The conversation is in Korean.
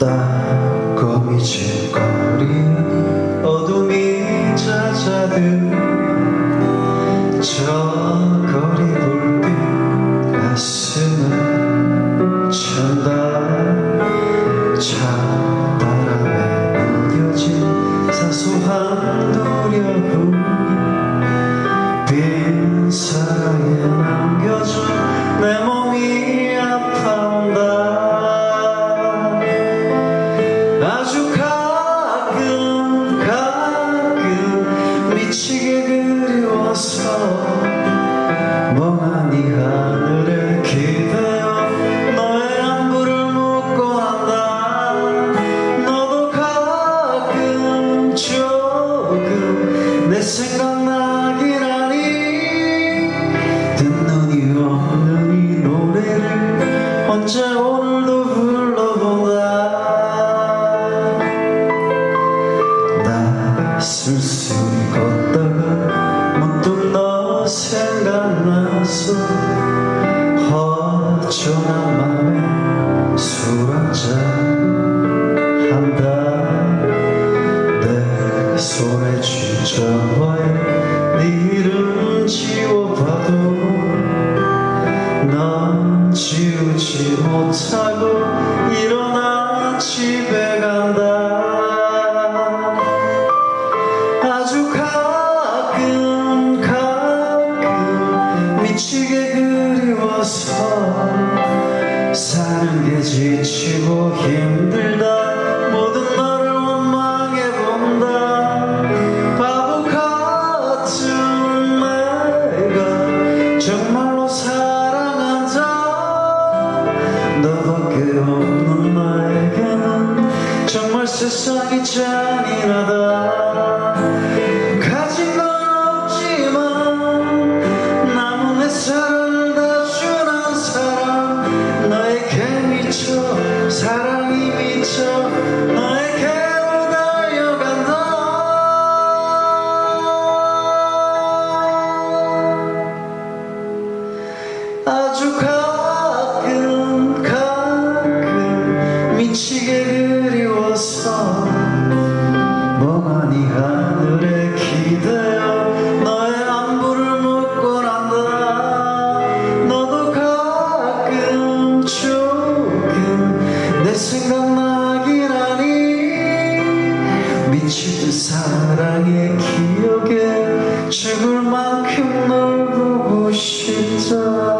땅거미줄거리 어둠이 찾아든 혼자 오늘도 불러보나 나 쓸쓸히 걷다가 문득 너 생각나서 허전한 맘에 술 한잔 한다. 내 손에 쥐잡아야 세상이 잔인하다. 가진 건 없지만 남은 내 사랑을 다 주는 사람. 너에게 미쳐 사랑이 미쳐. 미친 사랑의 기억에 죽을 만큼 널 보고 싶다.